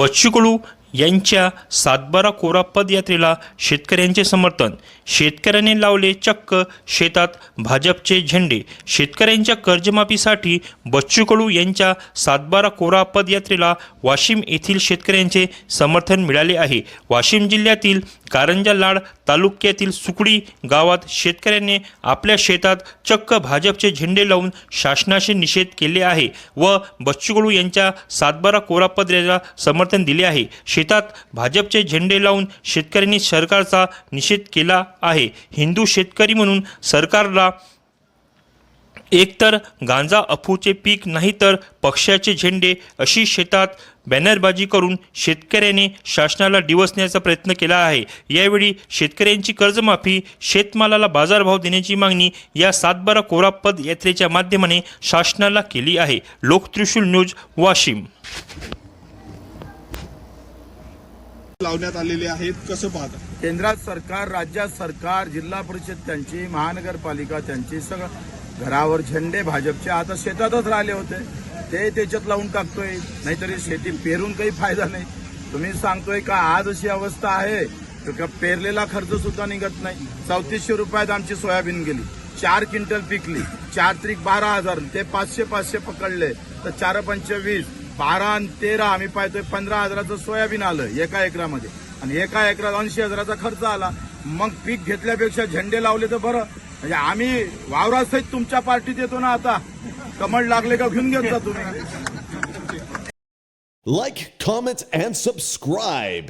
बच्चू कडू यांच्या सातबारा कोरा पदयात्रेला शेतकऱ्यांचे समर्थन. शेतकऱ्यांनी लावले चक्क शेतात भाजपचे झेंडे. शेतकऱ्यांच्या कर्जमाफीसाठी बच्चू कडू यांच्या सातबारा कोरा पदयात्रेला वाशिम येथील शेतकऱ्यांचे समर्थन मिळाले आहे. वाशिम जिल्ह्यातील कारंजा लाड तालुक्यातील सुकडी गावात शेतकऱ्यांनी आपल्या शेतात चक्क भाजपचे झेंडे लावून शासनाशी निषेध केले आहे व बच्चू कडू यांच्या सातबारा कोरा पदयात्रेला समर्थन दिले आहे. शेतात भाजपचे झेंडे लावून शेतकऱ्यांनी सरकारचा निषेध केला आहे. हिंदू शेतकरी म्हणून सरकारला एकतर गांजा अफूचे पीक नाही तर पक्षाचे झेंडे अशी शेतात बॅनरबाजी करून शेतकऱ्याने शासनाला डिवसण्याचा प्रयत्न केला आहे. यावेळी शेतकऱ्यांची कर्जमाफी शेतमालाला बाजारभाव देण्याची मागणी या सातबारा कोरापद यात्रेच्या माध्यमाने शासनाला केली आहे. लोकत्रिशूल न्यूज वाशिम. लावण्यात आलेले आहेत. कसं पाहता? केंद्रात सरकार राज्यात सरकार जिल्हा परिषद त्यांची महानगरपालिका त्यांची सगळं. घरावर झेंडे भाजपचे. आता शेतातच राहिले होते. ते त्याच्यात लावून टाकतोय. नाहीतरी शेती पेरून काही फायदा नाही. तुम्ही सांगतोय का आज अशी अवस्था आहे? तर का पेरलेला खर्च सुद्धा निघत नाही. चौतीसशे रुपयात आमची सोयाबीन गेली. चार क्विंटल पिकली. चार त्रिक बारा हजार. ते पाचशे पाचशे पकडले. तर चार पंचवीस. बारा आणि तेरा आम्ही पाहतोय पंधरा हजाराचं सोयाबीन आलं एका एकरामध्ये. आणि एका एकरात ऐंशी हजाराचा खर्च आला. मग पीक घेतल्यापेक्षा झेंडे लावले तर बरं. म्हणजे आम्ही वावरासहित तुमच्या पार्टीत येतो ना आता. कमळ लागले का घेऊन घेत जा तुम्ही. Like comment and subscribe